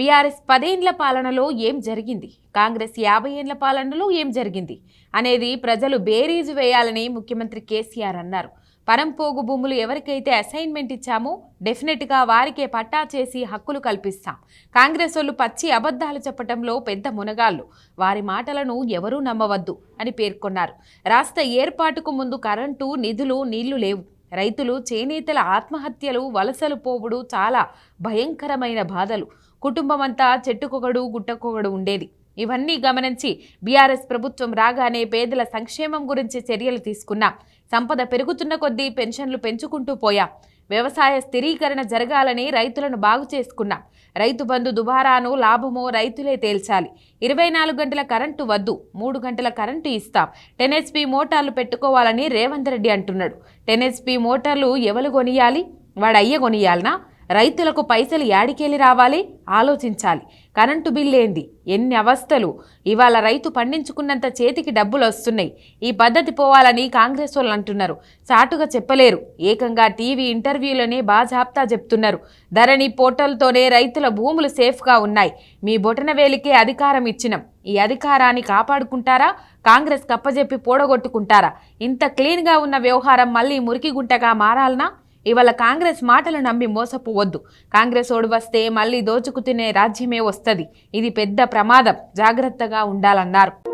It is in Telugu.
బీఆర్ఎస్ పదేండ్ల పాలనలో ఏం జరిగింది? కాంగ్రెస్ యాభై ఏండ్ల పాలనలో ఏం జరిగింది? అనేది ప్రజలు బేరీజు వేయాలని ముఖ్యమంత్రి కేసీఆర్ అన్నారు. పరంపోగు భూములు ఎవరికైతే అసైన్మెంట్ ఇచ్చామో డెఫినెట్గా వారికే పట్టా చేసి హక్కులు కల్పిస్తాం. కాంగ్రెస్ వాళ్ళు పచ్చి అబద్ధాలు చెప్పడంలో పెద్ద మునగాళ్ళు. వారి మాటలను ఎవరూ నమ్మవద్దు అని పేర్కొన్నారు. రాష్ట్ర ఏర్పాటుకు ముందు కరెంటు నిధులు నీళ్ళు లేవు. రైతులు చేనేతల ఆత్మహత్యలు వలసలు పోవుడు చాలా భయంకరమైన బాధలు. కుటుంబమంతా చెట్టుకొకడు గుట్టకొకడు ఉండేది. ఇవన్నీ గమనించి బీఆర్ఎస్ ప్రభుత్వం రాగానే పేదల సంక్షేమం గురించి చర్యలు తీసుకున్నాం. సంపద పెరుగుతున్న కొద్దీ పెన్షన్లు పెంచుకుంటూ పోయా. వ్యవసాయ స్థిరీకరణ జరగాలని రైతులను బాగు చేసుకున్నాం. రైతు బంధు దుబారాను లాభమో రైతులే తేల్చాలి. ఇరవై నాలుగు గంటల కరెంటు వద్దు మూడు గంటల కరెంటు ఇస్తాం. టెన్ హెచ్పి మోటార్లు పెట్టుకోవాలని రేవంత్ రెడ్డి అంటున్నాడు. టెన్ హెచ్పి మోటార్లు ఎవరు కొనియాలి? వాడు అయ్య కొనియాలనా? రైతులకు పైసలు యాడికెళ్ళి రావాలి? ఆలోచించాలి. కరెంటు బిల్ ఏంది ఎన్ని అవస్థలు? ఇవాళ రైతు పండించుకున్నంత చేతికి డబ్బులు వస్తున్నాయి. ఈ పద్ధతి పోవాలని కాంగ్రెస్ వాళ్ళు అంటున్నారు. చాటుగా చెప్పలేరు. ఏకంగా టీవీ ఇంటర్వ్యూలోనే బాజాప్తా చెప్తున్నారు. ధరణి పోర్టల్తోనే రైతుల భూములు సేఫ్గా ఉన్నాయి. మీ బొటనవేలికే అధికారం ఇచ్చినాం. ఈ అధికారాన్ని కాపాడుకుంటారా? కాంగ్రెస్ కప్పజెప్పి పోడగొట్టుకుంటారా? ఇంత క్లీన్గా ఉన్న వ్యవహారం మళ్ళీ మురికి గుంటగా మారాలనా? ఇవాళ కాంగ్రెస్ మాటలు నమ్మి మోసపోవద్దు. కాంగ్రెస్ ఓడి వస్తే మళ్ళీ దోచుకు తినే రాజ్యమే వస్తుంది. ఇది పెద్ద ప్రమాదం. జాగ్రత్తగా ఉండాలన్నారు.